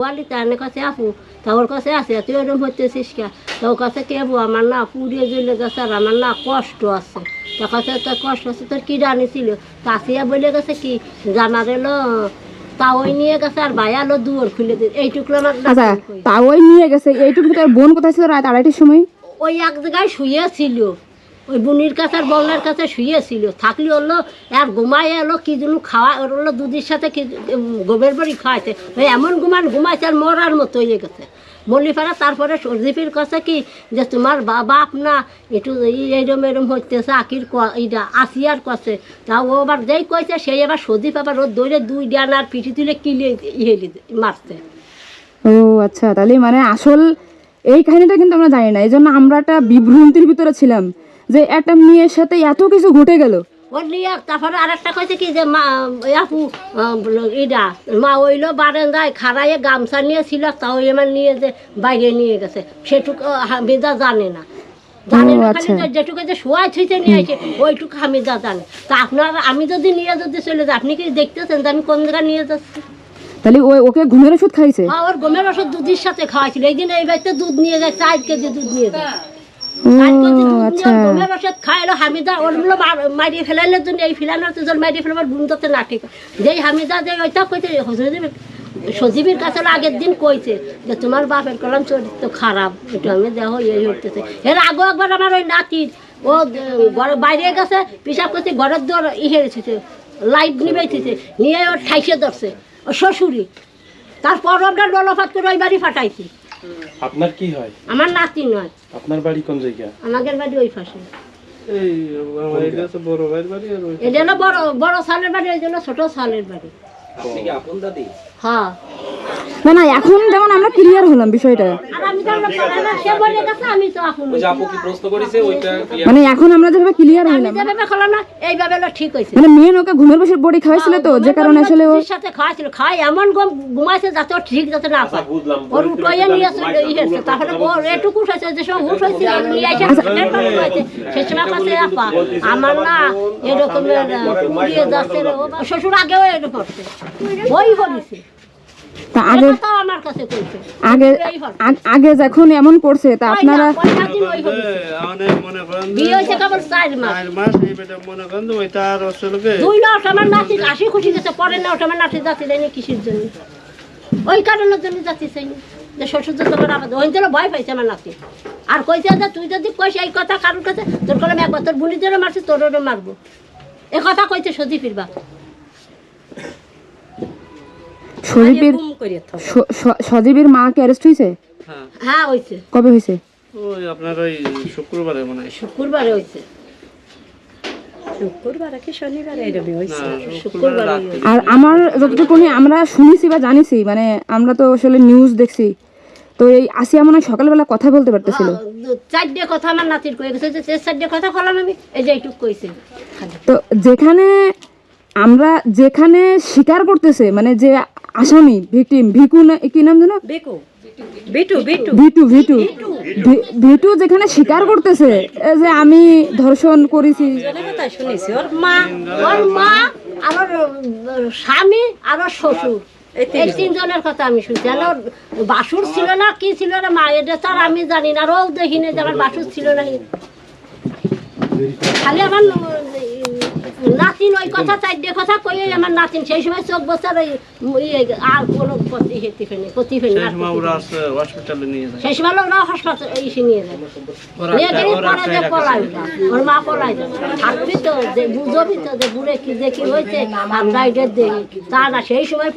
বলি তার কাছে আপু তা ওর কাছে আছে তুই ওরকম হতেছিস কে? তা ওর কাছে কে বউ? আমার না পুড়িয়ে জ্বলে গেছে আর আমার না কষ্ট আছে। তার কাছে তোর কষ্ট আছে তোর কি জানিছিল তা আসিয়া বলে গেছে কি জানার এলো নিয়ে গেছে আর আলো দুয়ার খুলে দিল। এইটুকু আমার আচ্ছা নিয়ে গেছে এইটুকু ভিতরে বোন কোথায় ছিল রাত আড়াইটার সময়? ওই এক জায়গায় শুয়েছিল ওই বুনির কাছে আর বউনার কাছে শুয়েছিল। থাকলে হলো আর ঘুমায় এলো, কি যেন খাওয়া ওর হলো দুধের সাথে কি, গোবের বাড়ি খাওয়াইছে। ওই এমন ঘুমান ঘুমাইছে আর মরার মতো হয়ে গেছে। মল্লিপাড়া তারপরে সর্দিপির কাছে কি, যে তোমার বাপ না একটু এই- এইরম এরম হইতেছে আকির এইটা আসিয়ার কাছে। তা ও আবার যেই কইছে, সেই আবার সর্দিপ আবার ওর দৌড়ে দুই ডান আর পিঠি তুলে কিলে ইয়ে মারছে। ও আচ্ছা তাহলে মানে আসল এই কাহিনীটা কিন্তু আমরা জানি না। এই জন্য আমরা একটা বিভ্রান্তির ভিতরে ছিলাম। যে একটা মেয়ের সাথে এত কিছু ঘটে গেল। ওর নিয়ে তারপরে আরেকটা কইছে কি যে মা আপু ইডা মা ওইলো বারান্দায় খাড়াইয়ে গামছা নিয়ে ছিল তা ওই নিয়ে যে বাইরে নিয়ে গেছে। সেটুকু হামিদা জানে না। জানে না খালি। যেটুকু যে শোয়া ছুঁতে নিয়ে আসে ওইটুকু হামিদা জানে। তা আপনার আমি যদি নিয়ে যদি চলে যাই আপনি কি দেখতেছেন যে আমি কোন জায়গায় নিয়ে যাচ্ছি? তাহলে ওই ওকে ঘুমের ওষুধ খাইছে? হ্যাঁ ওর ঘুমের ওষুধ দুধের সাথে খাওয়াইছিল। এই দিন এই বাড়িতে দুধ নিয়ে যায় চার কেজি দুধ নিয়ে যায়। আচ্ছা। নিয়ে গমের ওষুধ খাইলো হামিদা ওরগুলো মারিয়ে ফেলাইলে জন্য এই ফিলানোর তো মারিয়ে ফেলবার বুনতে না ঠিক। যেই হামিদা যে ওইটা কইছে সজীব সজীবের কাছে আগের দিন কইছে যে তোমার বাপের কলম চরিত্র খারাপ এটা আমি দেখো এই হইতেছে এর আগে একবার আমার ওই নাতির ও ঘরে বাইরে গেছে পিসাব করতে ঘরের দর ইহে লাইট নিবেছে নিয়ে ওর ঠাইসে ধরছে ও শ্বশুরি তারপর আমরা ডলফাত করে ওই বাড়ি ফাটাইছি। আপনার কি হয়? আমার নাতি নয়। আপনার বাড়ি কোন জায়গা? আমাদের বাড়ি ওই পাশে। এই আমার এটা তো বড় ভাইয়ের বাড়ি আর ওই এটা বড় বড় সালের বাড়ি ওই জন্য ছোট সালের বাড়ি। আপনি কি আপন দাদি? হ্যাঁ। না না এখন যেমন আমরা ক্লিয়ার হলাম বিষয়টা। আর আমি তো আমরা পড়াই না, সে বলে গেছে আমি তো এখন আপু কি প্রশ্ন করেছে ওইটা মানে এখন আমরা যেভাবে ক্লিয়ার না এইভাবে হলো ঠিক হয়েছে। মানে মেয়ে ওকে ঘুমের বসে বডি খাওয়াইছিল তো যে কারণে আসলে ও সাথে খাওয়াছিল খাওয়াই এমন ঘুমাইছে যাতে ঠিক যাতে না পায়। ওর উঠাইয়া নিয়ে আসে ইয়েছে তাহলে ওর এটুকু উঠাইছে যে সব হুশ হয়েছিল নিয়ে এসে খাটের পর উঠাইছে সে সময় কাছে আপা আমার না এরকমের পুড়িয়ে যাচ্ছে রে, ও বা- শ্বশুর আগেও এরকম করছে ওই করেছে তা আগে আমার কাছে কইছে আগে। আগ- যখন এমন করছে তা আপনারা ওই মনে করেন বিয়ে হয়েছে কেবল চার মাস। চার মাস এই বেটা মনে করেন যে ওইটা আর আসলে দুই লাখ আমার নাতি হাসি খুশি গেছে পরে না ওটা আমার নাতি কিসের জন্য। ওই কারণের জন্য চাইনি যে শ্বশুর তোমার আবার ওই জন্য ভয় পাইছে আমার নাতি। আর কইছে যে তুই যদি কইস এই কথা কারোর কাছে তোর কলম একবার তোর বুড়িদেরও মারছি তোরও মারবো। এ কথা কইছে সজি ফিরবা স- সজীবের মা কি অ্যারেস্ট হয়েছে হ্যাঁ। হ্যাঁ হইছে। কবে হয়েছে ওই আপনার ওই শুক্রবারে মনে হয়। শুক্রবারে হয়েছে। আর আমার যতটুকুনি আমরা শুনেছি বা জানিছি মানে আমরা তো আসলে নিউজ দেখছি। তো এই আসিয়া মনে হয় সকালবেলা কথা বলতে পারতেছিল। চারটে কথা আমার নাতির কয়ে গেছে যে চারটে কথা কলাম আমি এই যে এইটুক কইছে। তো যেখানে আমরা যেখানে স্বীকার করতেছে মানে যে আসামি ভিকটিম ভিকু না- কি নাম যেন? বেকু বিটু বিটু ভিটু ভিটু। ভিটু। যেখানে স্বীকার করতেছে যে আমি ধর্ষণ করেছি। শুনেছি ওর মা ওর মা আর স্বামী আর ওর শ্বশুর। এই তিনজনের কথা আমি শুনছি। আর বাসুর ছিল না কি ছিল না মা এটা আমি জানি না আর ও দেখিনি যে আমার বাসুর ছিল না। খালি আমার নাতিন ওই কথা চারটে কথা কয়ে আমার নাতিন সেই সময় চোখ বছর ওই আর কোনো হেতি ফেনি প্রতি ফেনি সেই সময় ওরা হাসপাতাল এসে নিয়ে যায়। নিয়ে গেলে পরে যে পলাই ওর মা পলাই থাকবি তো যে বুঝবি তো যে বুড়ে কি যে কি হয়েছে এটা দেখি তা না সেই সময়